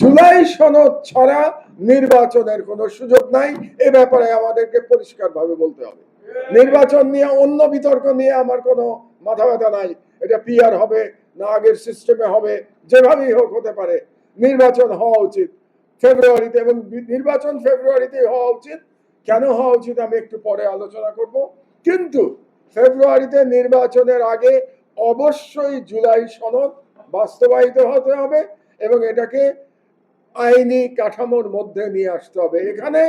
জুলাই সনদ ছাড়া নির্বাচনের কোনো সুযোগ নাই। এ ব্যাপারে আমাদেরকে পরিষ্কারভাবে বলতে হবে। নির্বাচন নিয়ে, অন্য বিতর্ক নিয়ে আমার কোনো মাথা ব্যথা নাই। এটা পিআর হবে না আগের সিস্টেমে হবে, যেভাবেই হোক হতে পারে। নির্বাচন হওয়া উচিত। ফেব্রুয়ারিতে এবং নির্বাচন ফেব্রুয়ারিতে হওয়া উচিত। কেন হওয়া উচিত আমি একটু পরে আলোচনা করব। কিন্তু ফেব্রুয়ারিতে নির্বাচনের আগে অবশ্যই জুলাই সনদ বাস্তবায়িত হতে হবে এবং এটাকে আইনি কাঠামোর মধ্যে নিয়ে আসতে হবে। এখানে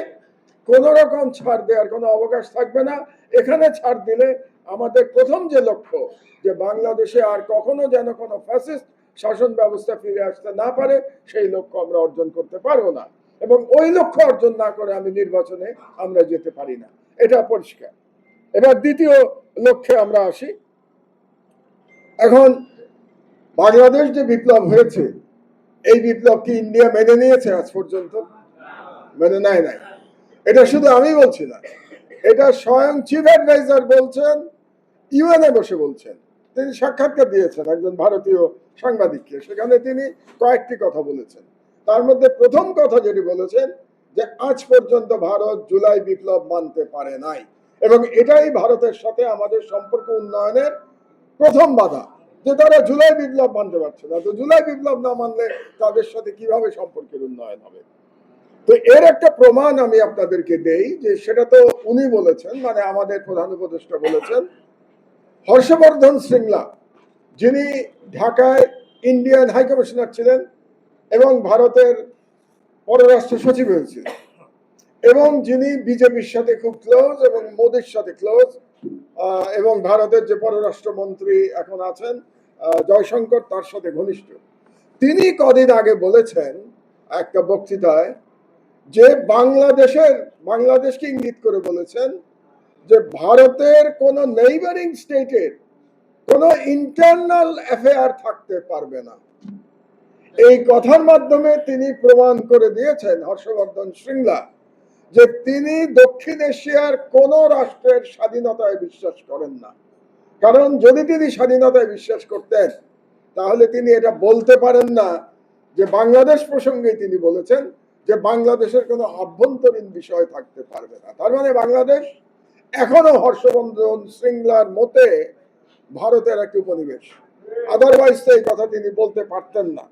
কোন রকম ছাড় দেওয়ার কোনো অবকাশ থাকবে না। এখানে ছাড় দিলে আমাদের প্রথম যে লক্ষ্য, যে বাংলাদেশে আর কখনো যেন কোনো ফ্যাসিস্ট শাসন ব্যবস্থা ফিরে আসতে না পারে, সেই লক্ষ্য আমরা অর্জন করতে পারব না। এবং ওই লক্ষ্য অর্জন না করে আমি নির্বাচনে আমরা যেতে পারি না। এটা পরিষ্কার। এবার দ্বিতীয় লক্ষ্যে আমরা আসি। এখন বাংলাদেশ যে বিপ্লব হয়েছে এই বিপ্লব কি ইন্ডিয়া মেনে নিয়েছে আজ পর্যন্ত? মেনে নেয় নাই। এটা শুধু আমি বলছি না। এটা স্বয়ং চিফ অ্যাডভাইজার বলছেন ইউএনএ বসে বলছেন। তিনি সাক্ষাৎকার দিয়েছেন একজন ভারতীয় সাংবাদিককে। সেখানে তিনি কয়েকটি কথা বলেছেন। তার মধ্যে প্রথম কথা যেটি বলেছেন যে, আজ পর্যন্ত ভারত জুলাই বিপ্লব মানতে পারে নাই। এবং এটাই ভারতের সাথে আমাদের সম্পর্ক উন্নয়নের প্রথম বাধা। যে তারা জুলাই বিপ্লব মানতে পারছে না, তো জুলাই বিপ্লব না মানলে তাদের সাথে কীভাবে সম্পর্কের উন্নয়ন হবে? তো এর একটা প্রমাণ আমি আপনাদেরকে দেই যে সেটা তো উনি বলেছেন মানে আমাদের প্রধান উপদেষ্টা বলেছেন। হর্ষবর্ধন শ্রিংলা যিনি ঢাকায় ইন্ডিয়ান হাই কমিশনার ছিলেন এবং ভারতের পররাষ্ট্র সচিব হয়েছিলেন। এবং যিনি বিজেপির সাথে খুব ক্লোজ এবং মোদির সাথে ক্লোজ এবং ভারতের যে পররাষ্ট্রমন্ত্রী এখন আছেন জয়শঙ্কর তার সাথে ঘনিষ্ঠ। তিনি কদিন আগে বলেছেন একটা বক্তৃতায় যে বাংলাদেশের, বাংলাদেশকে ইঙ্গিত করে বলেছেন যে ভারতের কোন নেইবারিং স্টেটের কোন ইন্টারনাল অ্যাফেয়ার থাকতে পারবে না। এই কথার মাধ্যমে তিনি প্রমাণ করে দিয়েছেন হর্ষবর্ধন শৃঙ্গলা যে তিনি দক্ষিণ এশিয়ার কোন রাষ্ট্রের স্বাধীনতায় বিশ্বাস করেন না। কারণ যদি তিনি স্বাধীনতায় বিশ্বাস করতেন, তাহলে তিনি এটা বলতে পারেন না যে বাংলাদেশ প্রসঙ্গে তিনি বলেছেন যে বাংলাদেশের কোনো আভ্যন্তরীণ বিষয় থাকতে পারবে না। তার মানে বাংলাদেশ এখনও হর্ষবন্ধন শৃঙ্গলার মতে ভারতের একটি উপনিবেশ। আদারওয়াইজ তো এই কথা তিনি বলতে পারতেন না।